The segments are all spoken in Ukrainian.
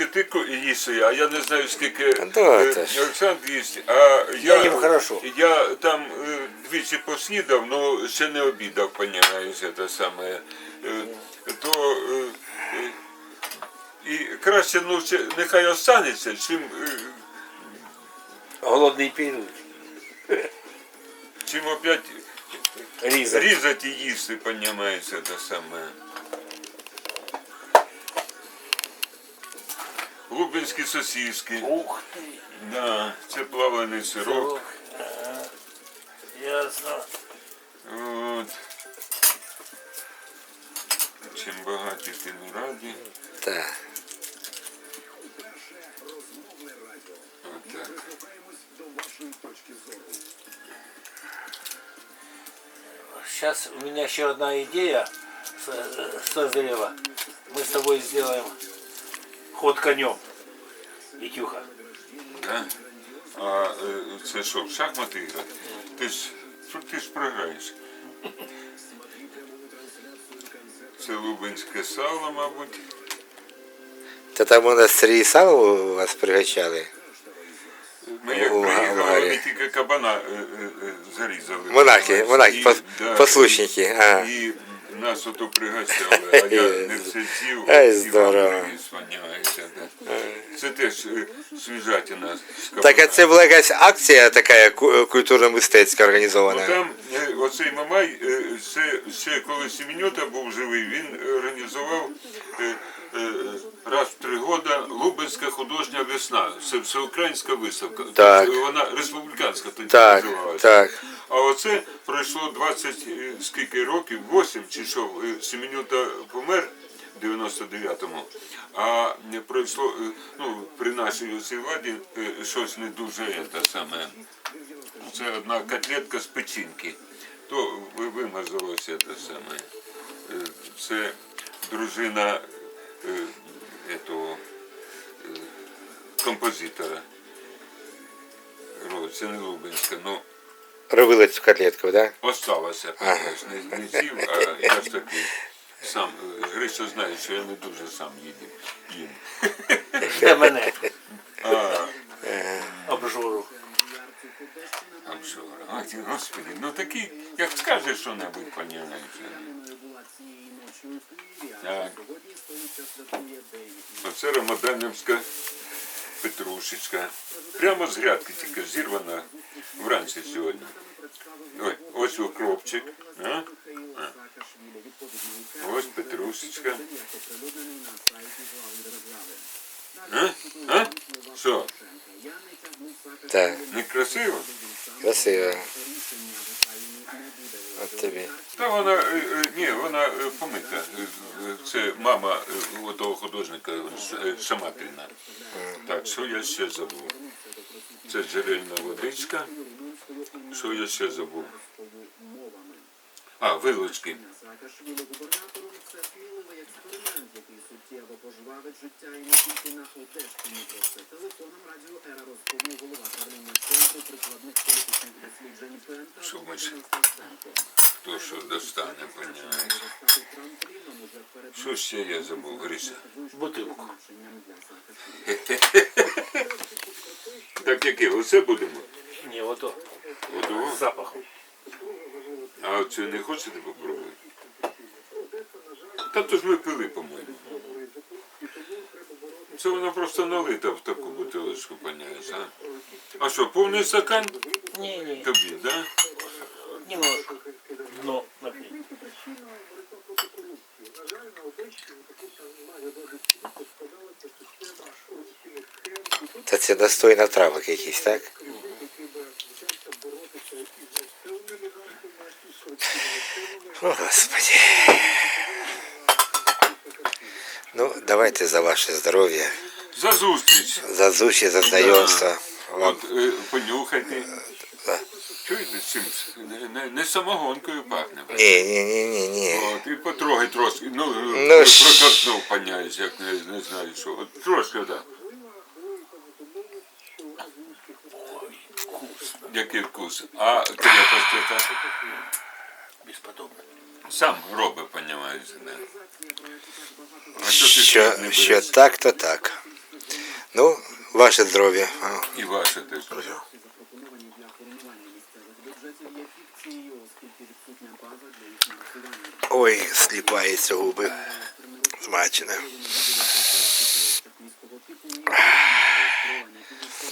скільки ти їси, а я не знаю, скільки Да, е. Олександр їсть. А я, їм хорошо. я там е, двічі поснідав, але ще не обідав, понімаєш, це саме. Е, то е, і краще, ну, нехай останеться, чим, е, Голодний період. чим опять Різати. різати їсти, понімаєш, це саме. Лубенські сосиски. Ух ти. Да, це плавлений сирок. Ага. Ясно. От. Чим багаті, тим і раді. Так. Отак. Сейчас у меня еще одна идея со- созрела. Мы с тобой сделаем ход конем. Витюха. Да? А е, це що, в шахмати грати? Ти ж, ти ж програєш. Це лубенське сало, мабуть. Та там у нас Сергій Саву вас пригощали. Ми як У приїхали, вони тільки кабана е, е, е, зарізали. Монахи, монахи, І, пос- послушники. Ага. І нас ото пригощали, а я не а Ай, всі здорово. да. Це теж е, свіжатина з кабана. Так, а це була якась акція така ку- культурно-мистецька Ну, організована. там е, оцей Мамай, е, це ще коли Сіміньота був живий, він організував е, е, раз в три роки Лубенська художня весна. Це всеукраїнська виставка. Так. Вона республіканська тоді Так, називалася. так. А оце пройшло 20 е, скільки років, 8 чи що, е, Семенюта помер в 99-му, а пройшло, е, ну, при нашій оцій владі щось не дуже е, те саме. Це одна котлетка з печінки. То вимазалося те саме. Це дружина этого, композитора. Це не Лубенська, ну Робили цю котлетку, так? Осталося, конечно, не, не з'їв, а я ж такий сам. Гриша знає, що я не дуже сам їдім. їм. Для мене. А, Обжору. а що, а ти, господи, ну такий, як скажеш що-небудь, понімаєш. Так. Оце Рамаданівська петрушечка. Прямо з грядки тільки зірвана вранці сьогодні. Ой, ось укропчик. А? А. Ось петрушечка. А? А? Що, Так. не красиво? Красиво. От тобі. Та вона, е, е, ні, вона е, помита. Це мама того художника Шаматріна. Так, що я ще забув? Це джерельна водичка. Що я ще забув? А, вилочки. Пожвавить життя і не тільки на Одещині. Про телефоном радіо Ера розповів голова правління центру прикладних політичних досліджень ПНТ Що ми ще? Хто що достане, понімаєш. Що ще я забув, Гриша? Бутилку. Так яке? Оце будемо? Не, вот то. Одного? Запахом. А оце не хочете попробувати? Та то ж ми пили, по-моєму. Це вона просто налита в таку бутилочку, поняєш, а? А що, повний стакан Не, не, тобі, да? немножко. Дно напей. Та це настойна травок якийсь, так? О, Господи. Ну, давайте за ваше здоров'я, За зустріч. за зустріч, за знайомство. Вам От, е, понюхайте. Да. Чуєте, чим? Не, не, не самогонкою пахне. ні, ні, ні, ні, ні. От, і потрогай трошки. Ну, Ну, ну ж- як не, не знаю що. От трошки, так. Да. Який вкус. А крепость яка? Бесподобно. Сам робить, понімаєш, не. А що ти Що, хліб не що береш? так, то так. Ну, ваше здоров'я. А. І ваше теж. запропоновані для формування місцевих бюджетів є фікцією, оскільки відсутня база для їхнього врахування. Ой, сліпаються губи. Змачене.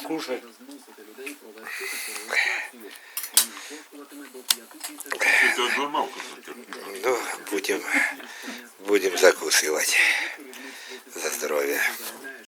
Кушай. Змусити людей провести таку реєстрацію. Вона коштуватиме до 5 тисяч Чи ти одламав кусочок? будем, будем закусывать За здоров'я.